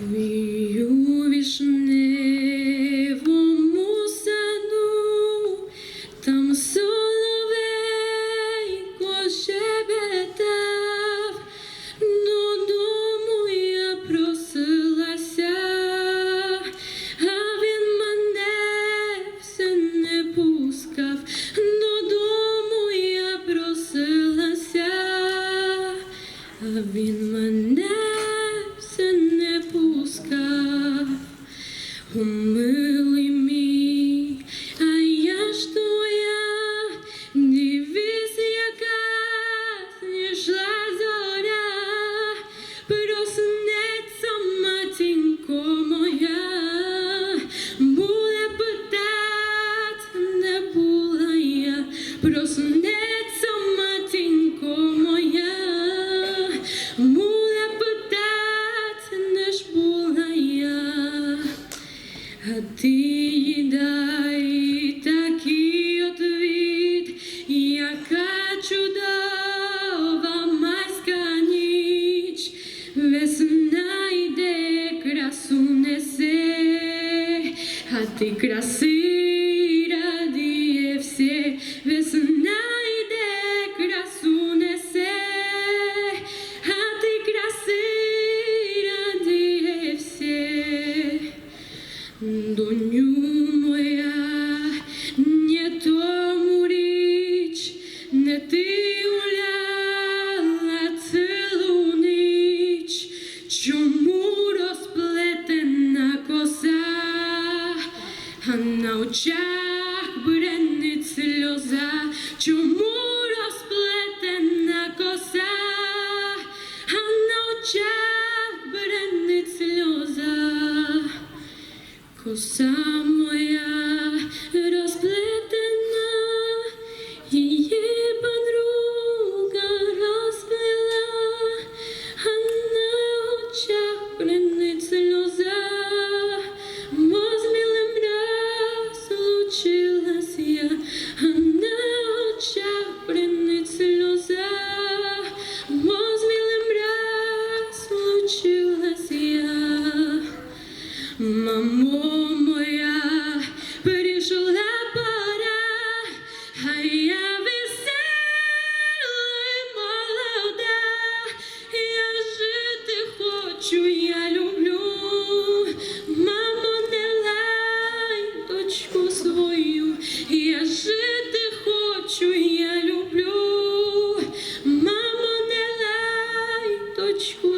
Вію вішне. Hmm. de graça. очах бренить сльоза, чому розплетена коса, а на очах бренить сльоза, коса. coup,